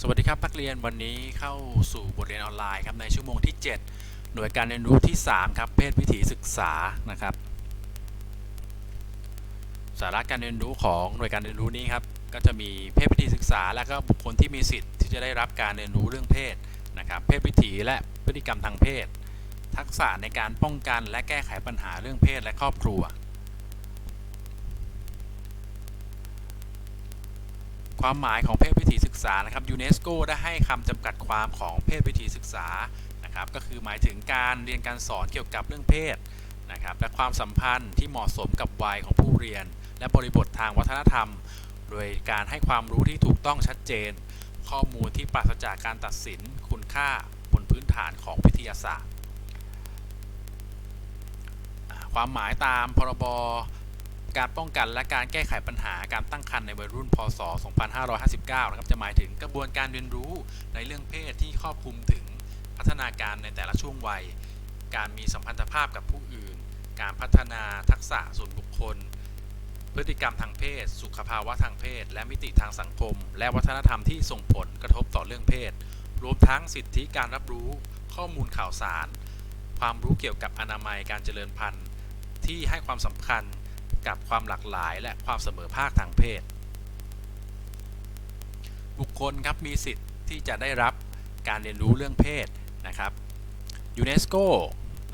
สวัสดีครับนักเรียนวันนี้เข้าสู่บทเรียนออนไลน์ครับในชั่วโมงที่ 7 หน่วยการเรียนรู้ที่ 3 ครับ เพศวิถีศึกษานะครับ สาระการเรียนรู้ของหน่วยการเรียนรู้นี้ครับก็จะมีเพศวิถีศึกษา และก็บุคคลที่มีสิทธิ์ที่จะได้รับการเรียนรู้เรื่องเพศนะครับ เพศวิถีและพฤติกรรมทางเพศ ทักษะในการป้องกันและแก้ไขปัญหาเรื่องเพศและครอบครัว ความหมายของเพศวิถีศึกษานะครับยูเนสโกได้ให้คำจำกัดความของเพศวิถีศึกษานะครับก็คือหมายถึงการเรียนการสอนเกี่ยวกับเรื่องเพศนะครับและความสัมพันธ์ที่เหมาะสมกับวัยของผู้เรียน และบริบททางวัฒนธรรม โดยการให้ความรู้ที่ถูกต้องชัดเจน ข้อมูลที่ปราศจากการตัดสินคุณค่าบนพื้นฐานของวิทยาศาสตร์ ความหมายตามพรบ การป้องกันและการแก้ไขปัญหาการตั้งครรภ์ในวัยรุ่น พศ 2559 นะครับ จะหมายถึงกระบวนการเรียนรู้ในเรื่องเพศที่ครอบคลุมถึงพัฒนาการในแต่ละช่วงวัย การมีสัมพันธภาพกับผู้อื่น การพัฒนาทักษะส่วนบุคคล พฤติกรรมทางเพศ สุขภาวะทางเพศ และมิติทางสังคม และวัฒนธรรมที่ส่งผลกระทบต่อเรื่องเพศ รวมทั้งสิทธิการรับรู้ ข้อมูลข่าวสาร ความรู้เกี่ยวกับอนามัยการเจริญพันธุ์ ที่ให้ความสำคัญ กับความหลากหลายและความเสมอภาคทางเพศ บุคคลครับมีสิทธิ์ที่จะได้รับการเรียนรู้เรื่องเพศนะครับยูเนสโก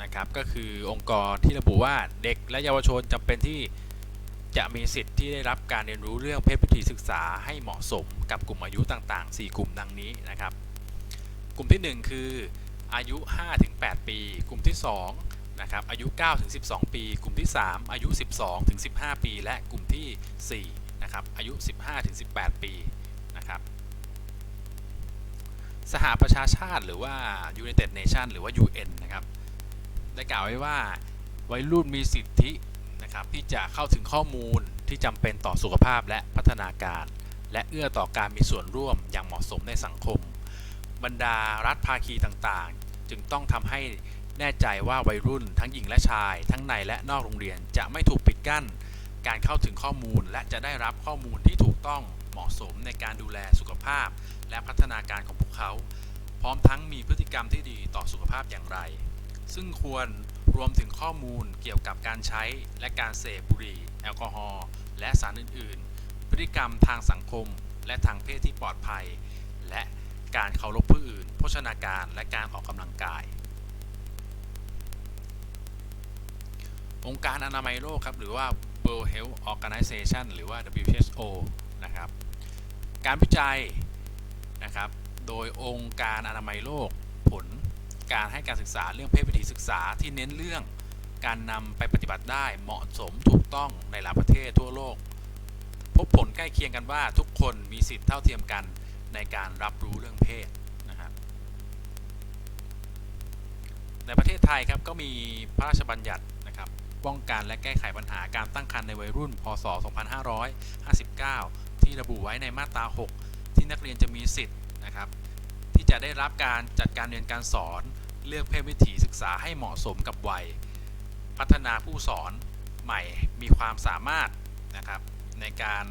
นะครับก็คือองค์กรที่ระบุว่าเด็กและเยาวชนจำเป็นที่จะมีสิทธิ์ที่ได้รับการเรียนรู้เรื่องเพศวิถีศึกษาให้เหมาะสมกับกลุ่มอายุต่าง ๆ 4 กลุ่มดังนี้นะครับ กลุ่มที่ 1 คืออายุ 5-8 ปี กลุ่มที่ 2 นะครับอายุ9ถึง12 ปี กลุ่มที่ 3 อายุ 12ถึง15 ปี และกลุ่มทีสี่4นะครับอายุ 15ถึง18 ปีนะครับสหประชาชาติหรือว่า United Nation หรือว่า UN นะครับได้กล่าวไว้ว่าวัยรุ่นมีสิทธินะครับที่จะเข้าถึงข้อมูลที่จำเป็นต่อสุขภาพและพัฒนาการ และเอื้อต่อการมีส่วนร่วมอย่างเหมาะสมในสังคม บรรดารัฐภาคีต่างๆ จึงต้องทำให้ แน่ใจว่าวัยรุ่นทั้งหญิงและชาย ทั้งในและนอกโรงเรียนจะไม่ถูกปิดกั้น การเข้าถึงข้อมูลและจะได้รับข้อมูลที่ถูกต้องเหมาะสมในการดูแลสุขภาพ และพัฒนาการของพวกเขา พร้อมทั้งมีพฤติกรรมที่ดีต่อสุขภาพอย่างไร ซึ่งควรรวมถึงข้อมูลเกี่ยวกับการใช้และการเสพบุหรี่แอลกอฮอล์และสารอื่น ๆ พฤติกรรมทางสังคม และทางเพศที่ปลอดภัย และการเคารพผู้อื่น โภชนาการและการออกกำลังกาย องค์การอนามัยโลกครับ หรือว่า World Health Organization หรือว่า WHO นะครับ การวิจัยนะครับ โดยองค์การอนามัยโลกผลการให้การศึกษาเรื่องเพศวิถีศึกษาที่เน้นเรื่องการนำไปปฏิบัติได้เหมาะสมถูกต้องในหลายประเทศทั่วโลก พบผลใกล้เคียงกันว่าทุกคนมีสิทธิเท่าเทียมกันในการรับรู้เรื่องเพศนะครับในประเทศไทยครับก็มีพระราชบัญญัติ ป้องกันและแก้ไขปัญหาการตั้งครรภ์ในวัยรุ่น พศ 2559 ที่ระบุไว้ในมาตรา 6 ที่นักเรียนจะมีสิทธิ์นะครับ ที่จะได้รับการจัดการเรียนการสอน เลือกเพศวิถีศึกษาให้เหมาะสมกับวัย พัฒนาผู้สอนใหม่มีความสามารถนะครับในการ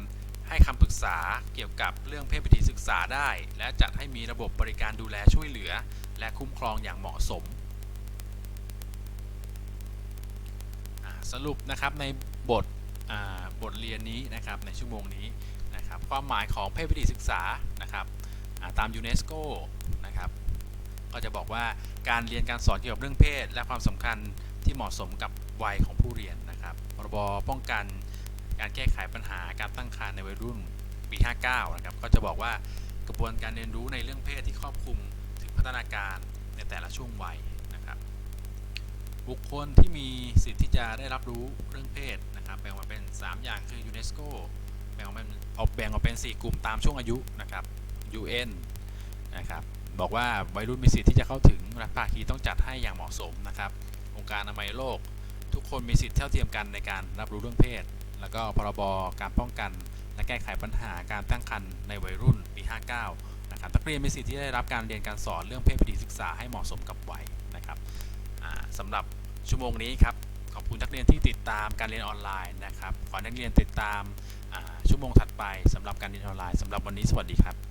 ให้คำปรึกษาเกี่ยวกับเรื่องเพศวิถีศึกษาได้ และจัดให้มีระบบบริการดูแลช่วยเหลือ และคุ้มครองอย่างเหมาะสม อ่า สรุปนะครับในบทบทเรียนนี้นะครับในชั่วโมงนี้นะครับความหมายของเพศวิถีศึกษานะครับตามยูเนสโกนะครับก็จะบอกว่าการเรียนการสอนเกี่ยวกับเรื่องเพศ และความสำคัญที่เหมาะสมกับวัยของผู้เรียนนะครับพรบป้องกันการแก้ไขปัญหาการตั้งครรภ์ในวัยรุ่นปี 59 นะครับ ก็จะบอกว่ากระบวนการเรียนรู้ในเรื่องเพศที่ครอบคลุมถึงพัฒนาการในแต่ละช่วงวัย บุคคลที่มีสิทธิ์ที่จะได้รับรู้เรื่องเพศนะครับแบ่งออกเป็น 3 อย่างคือยูเนสโกแบ่งออกเป็นออกแบ่งออกเป็น 4 กลุ่มตามช่วงอายุนะครับ UN นะครับบอกว่าวัยรุ่นมีสิทธิ์ที่จะเข้าถึงรัฐภาคีต้องจัดให้อย่างเหมาะสมนะครับองค์การอนามัยโลก ทุกคนมีสิทธิ์เท่าเทียมกันในการรับรู้เรื่องเพศ แล้วก็พรบการป้องกัน และแก้ไขปัญหาการตั้งครรภ์ในวัยรุ่นปี 59นะครับนักเรียนมีสิทธิ์ที่ได้รับการเรียนการสอนเรื่องเพศวิถีศึกษาให้เหมาะสมกับวัยนะครับสำหรับ ชั่วโมงนี้ครับ ขอบคุณนักเรียนที่ติดตามการเรียนออนไลน์นะครับ ขอให้นักเรียนติดตามชั่วโมงถัดไปสำหรับการเรียนออนไลน์สำหรับวันนี้สวัสดีครับ